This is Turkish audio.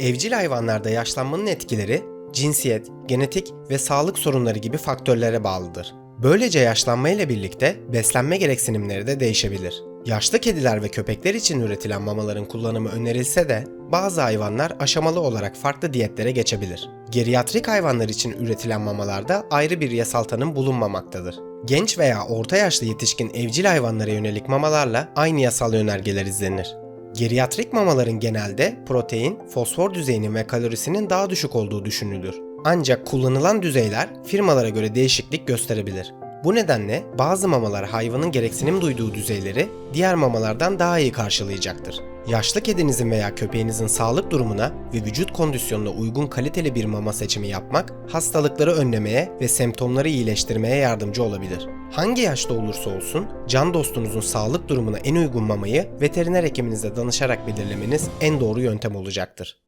Evcil hayvanlarda yaşlanmanın etkileri cinsiyet, genetik ve sağlık sorunları gibi faktörlere bağlıdır. Böylece yaşlanma ile birlikte beslenme gereksinimleri de değişebilir. Yaşlı kediler ve köpekler için üretilen mamaların kullanımı önerilse de bazı hayvanlar aşamalı olarak farklı diyetlere geçebilir. Geriatrik hayvanlar için üretilen mamalarda ayrı bir yasal tanım bulunmamaktadır. Genç veya orta yaşlı yetişkin evcil hayvanlara yönelik mamalarla aynı yasal önergeler izlenir. Geriatrik mamaların genelde protein, fosfor düzeyinin ve kalorisinin daha düşük olduğu düşünülür. Ancak kullanılan düzeyler firmalara göre değişiklik gösterebilir. Bu nedenle bazı mamalar hayvanın gereksinim duyduğu düzeyleri diğer mamalardan daha iyi karşılayacaktır. Yaşlı kedinizin veya köpeğinizin sağlık durumuna ve vücut kondisyonuna uygun kaliteli bir mama seçimi yapmak hastalıkları önlemeye ve semptomları iyileştirmeye yardımcı olabilir. Hangi yaşta olursa olsun can dostunuzun sağlık durumuna en uygun mamayı veteriner hekiminize danışarak belirlemeniz en doğru yöntem olacaktır.